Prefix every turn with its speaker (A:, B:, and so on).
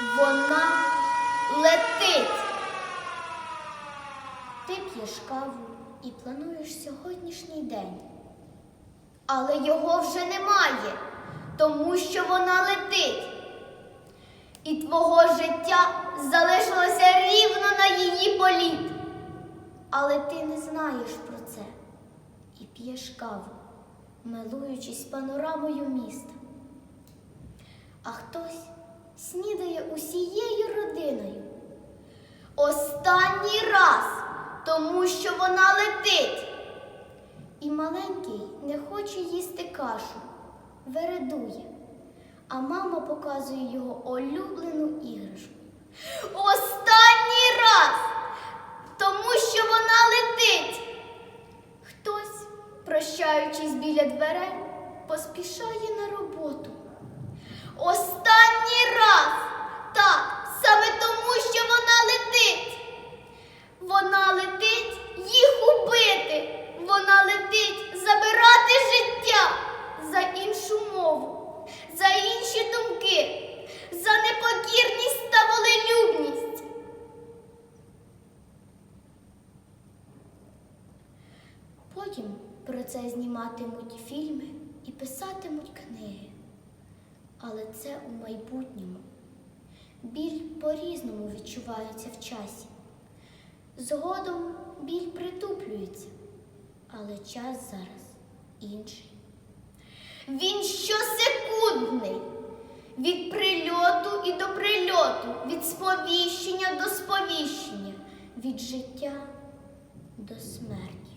A: Вона летить. Ти п'єш каву і плануєш сьогоднішній день. Але його вже немає, тому що вона летить. І твого життя залишилося рівно на її політ. Але ти не знаєш про це і п'єш каву, милуючись панорамою міста. А хтось снідає усією родиною. Останній раз, тому що вона летить. І маленький не хоче їсти кашу, вередує, а мама показує його улюблену іграшку. Останній раз, тому що вона летить. Хтось, прощаючись біля дверей, поспішає на роботу. Останній раз, так, саме тому, що вона летить. Вона летить їх убити. Вона летить забирати життя за іншу мову, за інші думки, за непокірність та волелюбність. Потім про це зніматимуть фільми і писатимуть книги. Але це у майбутньому. Біль по-різному відчувається в часі. Згодом біль притуплюється, але час зараз інший. Він щосекундний. Від прильоту і до прильоту, від сповіщення до сповіщення, від життя до смерті.